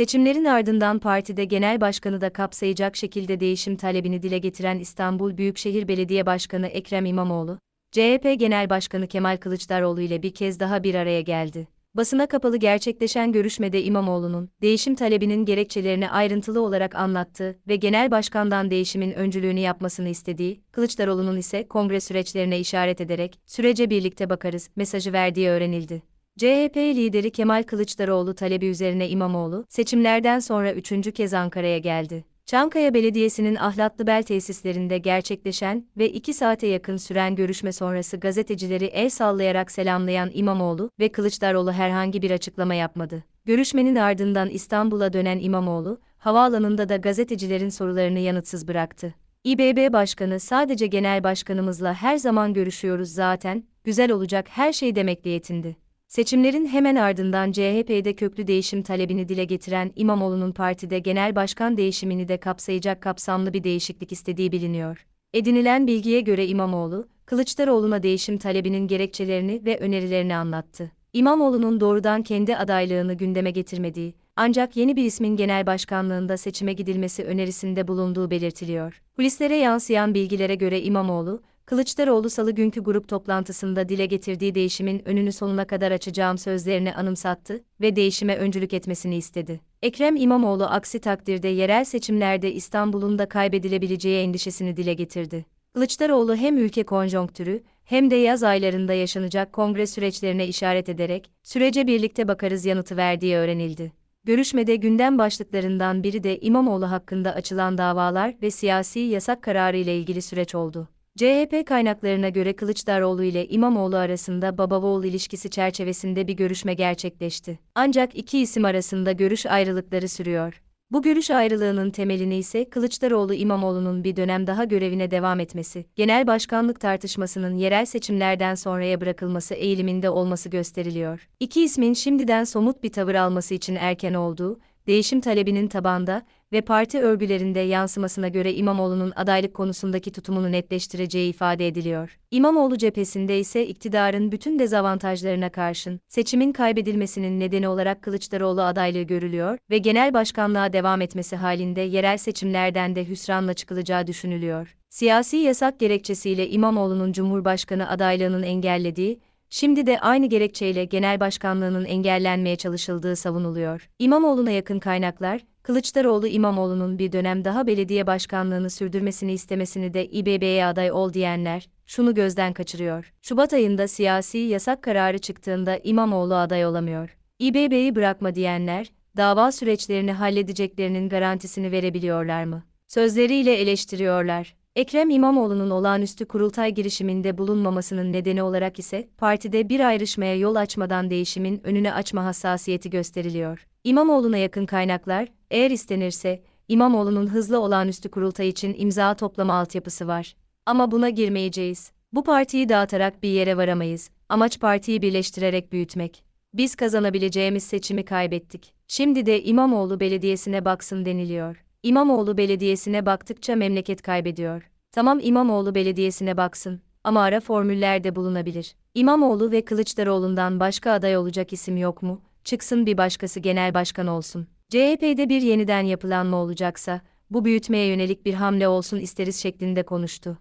Seçimlerin ardından partide genel başkanı da kapsayacak şekilde değişim talebini dile getiren İstanbul Büyükşehir Belediye Başkanı Ekrem İmamoğlu, CHP Genel Başkanı Kemal Kılıçdaroğlu ile bir kez daha bir araya geldi. Basına kapalı gerçekleşen görüşmede İmamoğlu'nun, değişim talebinin gerekçelerini ayrıntılı olarak anlattı ve genel başkandan değişimin öncülüğünü yapmasını istediği, Kılıçdaroğlu'nun ise kongre süreçlerine işaret ederek, sürece birlikte bakarız, mesajı verdiği öğrenildi. CHP lideri Kemal Kılıçdaroğlu talebi üzerine İmamoğlu, seçimlerden sonra üçüncü kez Ankara'ya geldi. Çankaya Belediyesi'nin Ahlatlıbel tesislerinde gerçekleşen ve iki saate yakın süren görüşme sonrası gazetecileri el sallayarak selamlayan İmamoğlu ve Kılıçdaroğlu herhangi bir açıklama yapmadı. Görüşmenin ardından İstanbul'a dönen İmamoğlu, havaalanında da gazetecilerin sorularını yanıtsız bıraktı. İBB Başkanı sadece genel başkanımızla her zaman görüşüyoruz zaten, güzel olacak her şey demekle yetindi. Seçimlerin hemen ardından CHP'de köklü değişim talebini dile getiren İmamoğlu'nun partide genel başkan değişimini de kapsayacak kapsamlı bir değişiklik istediği biliniyor. Edinilen bilgiye göre İmamoğlu, Kılıçdaroğlu'na değişim talebinin gerekçelerini ve önerilerini anlattı. İmamoğlu'nun doğrudan kendi adaylığını gündeme getirmediği, ancak yeni bir ismin genel başkanlığında seçime gidilmesi önerisinde bulunduğu belirtiliyor. Kulislere yansıyan bilgilere göre İmamoğlu, Kılıçdaroğlu salı günkü grup toplantısında dile getirdiği değişimin önünü sonuna kadar açacağım sözlerini anımsattı ve değişime öncülük etmesini istedi. Ekrem İmamoğlu aksi takdirde yerel seçimlerde İstanbul'un da kaybedilebileceği endişesini dile getirdi. Kılıçdaroğlu hem ülke konjonktürü hem de yaz aylarında yaşanacak kongre süreçlerine işaret ederek sürece birlikte bakarız yanıtı verdiği öğrenildi. Görüşmede gündem başlıklarından biri de İmamoğlu hakkında açılan davalar ve siyasi yasak kararı ile ilgili süreç oldu. CHP kaynaklarına göre Kılıçdaroğlu ile İmamoğlu arasında baba-oğul ilişkisi çerçevesinde bir görüşme gerçekleşti. Ancak iki isim arasında görüş ayrılıkları sürüyor. Bu görüş ayrılığının temelini ise Kılıçdaroğlu İmamoğlu'nun bir dönem daha görevine devam etmesi, genel başkanlık tartışmasının yerel seçimlerden sonraya bırakılması eğiliminde olması gösteriliyor. İki ismin şimdiden somut bir tavır alması için erken olduğu, değişim talebinin tabanda ve parti örgülerinde yansımasına göre İmamoğlu'nun adaylık konusundaki tutumunu netleştireceği ifade ediliyor. İmamoğlu cephesinde ise iktidarın bütün dezavantajlarına karşın seçimin kaybedilmesinin nedeni olarak Kılıçdaroğlu adaylığı görülüyor ve genel başkanlığa devam etmesi halinde yerel seçimlerden de hüsranla çıkılacağı düşünülüyor. Siyasi yasak gerekçesiyle İmamoğlu'nun Cumhurbaşkanı adaylığının engellediği Şimdi de aynı gerekçeyle genel başkanlığının engellenmeye çalışıldığı savunuluyor. İmamoğlu'na yakın kaynaklar, Kılıçdaroğlu İmamoğlu'nun bir dönem daha belediye başkanlığını sürdürmesini istemesini de İBB'ye aday ol diyenler, şunu gözden kaçırıyor. Şubat ayında siyasi yasak kararı çıktığında İmamoğlu aday olamıyor. İBB'yi bırakma diyenler, dava süreçlerini halledeceklerinin garantisini verebiliyorlar mı? Sözleriyle eleştiriyorlar. Ekrem İmamoğlu'nun olağanüstü kurultay girişiminde bulunmamasının nedeni olarak ise partide bir ayrışmaya yol açmadan değişimin önüne açma hassasiyeti gösteriliyor. İmamoğlu'na yakın kaynaklar, eğer istenirse, İmamoğlu'nun hızlı olağanüstü kurultay için imza toplama altyapısı var. Ama buna girmeyeceğiz. Bu partiyi dağıtarak bir yere varamayız. Amaç partiyi birleştirerek büyütmek. Biz kazanabileceğimiz seçimi kaybettik. Şimdi de İmamoğlu Belediyesi'ne baksın deniliyor. İmamoğlu Belediyesi'ne baktıkça memleket kaybediyor. Tamam İmamoğlu Belediyesi'ne baksın ama ara formüller de bulunabilir. İmamoğlu ve Kılıçdaroğlu'ndan başka aday olacak isim yok mu? Çıksın bir başkası genel başkan olsun. CHP'de bir yeniden yapılanma olacaksa, bu büyütmeye yönelik bir hamle olsun isteriz şeklinde konuştu.